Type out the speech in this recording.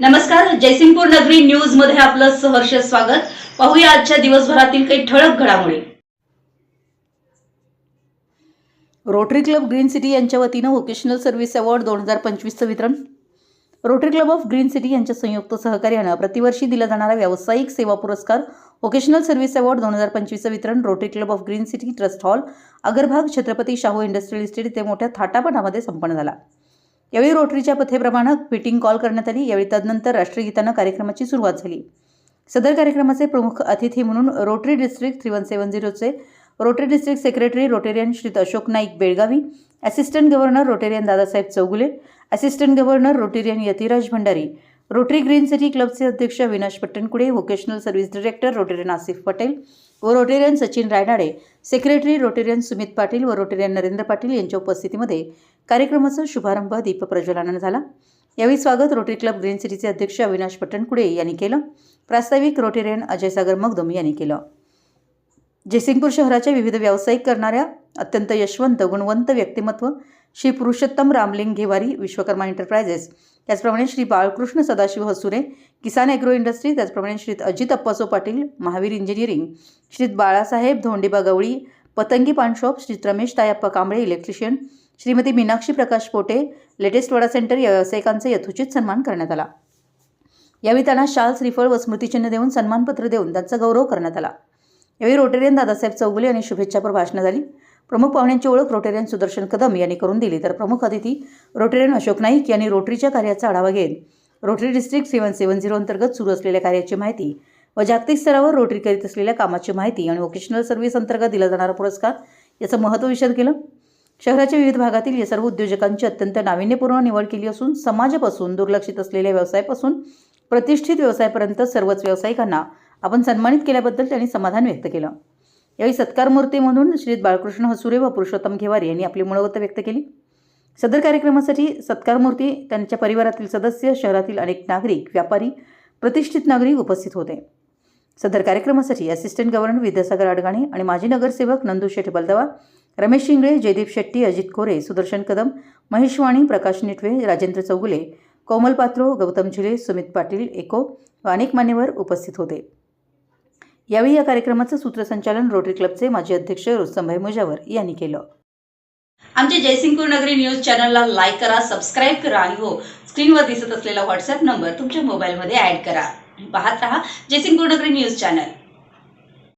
नमस्कार जयसिंगपूर नगरी न्यूजमध्ये आपलं सहर्ष स्वागत. पाहूया आजच्या दिवसभरातील काही ठळक घडामोडी. रोटरी क्लब ग्रीन सिटी यांच्या वतीनं व्होकेशनल सर्व्हिस अवॉर्ड दोन हजार पंचवीसचं वितरण. Rotary club of green city यांच्या संयुक्त सहकार्यानं प्रतिवर्षी दिला जाणारा व्यावसायिक सेवा पुरस्कार व्होकेशनल सर्व्हिस अवॉर्ड दोन हजार पंचवीसचं वितरण Rotary club of green city trust hall Agarbhag Chhatrapati Shahu industrial estate इथे मोठ्या थाटापटामध्ये संपन्न झाला. यावेळी रोटरीच्या पथेप्रमाणे मीटिंग कॉल करण्यात आली. यावेळी तदनंतर राष्ट्रगीतानं कार्यक्रमाची सुरुवात झाली. सदर कार्यक्रमाचे प्रमुख अतिथी म्हणून Rotary district three one seven झिरोचे Rotary district secretary Rotarian Shri Ashok Naik Belagavi assistant governor Rotarian Dadasaheb Chougule assistant governor Rotarian Yatiraj Bhandari Rotary green city क्लबचे अध्यक्ष Avinash Pattankude vocational service director Rotarian Asif Patel व Rotarian Sachin Raynade secretary Rotarian Sumit Patil व Rotarian Narendra Patil यांच्या उपस्थितीमध्ये कार्यक्रमाचा शुभारंभ दीप प्रज्वलनानं झाला. यावेळी स्वागत रोटरी क्लब ग्रीन सिटीचे अध्यक्ष अविनाश पट्टणकुडे यांनी केलं. प्रास्ताविक रोटेरियन अजय सागर मगदुम यांनी केलं. जयसिंगपूर शहराच्या विविध व्यावसायिक करणाऱ्या अत्यंत यशवंत गुणवंत व्यक्तिमत्व श्री पुरुषोत्तम रामलिंग घेवारी विश्वकर्मा एंटरप्राइजेस. त्याचप्रमाणे श्री बाळकृष्ण सदाशिव हसुरे किसान ॲग्रो इंडस्ट्री त्याचप्रमाणे Shri Ajit Appaso Patil Mahavir engineering Shri Balasaheb Dhondiba Gawali Patangi paan shop Shri Ramesh Tayappa Kamble electrician Shrimati Meenakshi Prakash Pote latest vada centre या व्यावसायिकांचा यथोचित सन्मान करण्यात आला. यावेळी त्यांना शाल श्रीफळ व स्मृतिचिन्ह देऊन सन्मानपत्र देऊन त्यांचा गौरव करण्यात आला. यावेळी रोटेरियन दादासाहेब चौगुले यांनी शुभेच्छापर भाषणं झाली. प्रमुख पाहुण्यांची ओळख रोटेरियन सुदर्शन कदम यांनी करून दिली. तर प्रमुख अतिथी रोटेरियन अशोक नाईक यांनी रोटरीच्या कार्याचा आढावा घेत Rotary district seven seven zero अंतर्गत सुरू असलेल्या कार्याची माहिती व जागतिक स्तरावर रोटरी करीत असलेल्या कामाची माहिती आणि व्होकेशनल सर्व्हिस अंतर्गत दिला जाणारा पुरस्कार याचं महत्त्व विशद केलं. शहराच्या विविध भागातील या सर्व उद्योजकांची अत्यंत नाविन्यपूर्ण निवड केली असून समाजापासून दुर्लक्षित असलेल्या व्यवसायापासून प्रतिष्ठित व्यवसायापर्यंत सर्वच व्यावसायिकांना आपण सन्मानित केल्याबद्दल त्यांनी समाधान व्यक्त केलं. यावेळी सत्कारमूर्ती म्हणून श्री बाळकृष्ण हसुरे व पुरुषोत्तम घेवारी यांनी आपली मनोगत व्यक्त केली. सदर कार्यक्रमासाठी सत्कारमूर्ती त्यांच्या परिवारातील सदस्य शहरातील अनेक नागरिक व्यापारी प्रतिष्ठित नागरिक उपस्थित होते. सदर कार्यक्रमासाठी असिस्टंट गव्हर्नर विद्यासागर अडगाणे आणि माजी नगरसेवक नंदू शेठ बलदवा रमेश शिंगळे जयदीप शेट्टी अजित कोरे सुदर्शन कदम महेश वाणी प्रकाश निटवे राजेंद्र चौगुले कोमल पात्रो गौतम झिले सुमित पाटील एको व अनेक मान्यवर उपस्थित होते. यावेळी या कार्यक्रमाचं सूत्रसंचालन रोटरी क्लबचे माजी अध्यक्ष रुस्तमभाई मुजावर यांनी केलं. आमच्या जयसिंगपूर नगरी न्यूज चॅनलला लाईक करा सबस्क्राईब करा आणि हो स्क्रीनवर दिसत असलेला व्हॉट्सअप नंबर तुमच्या मोबाईलमध्ये ॲड करा. पाहत रहा जयसिंगपूर नगरी न्यूज चॅनल.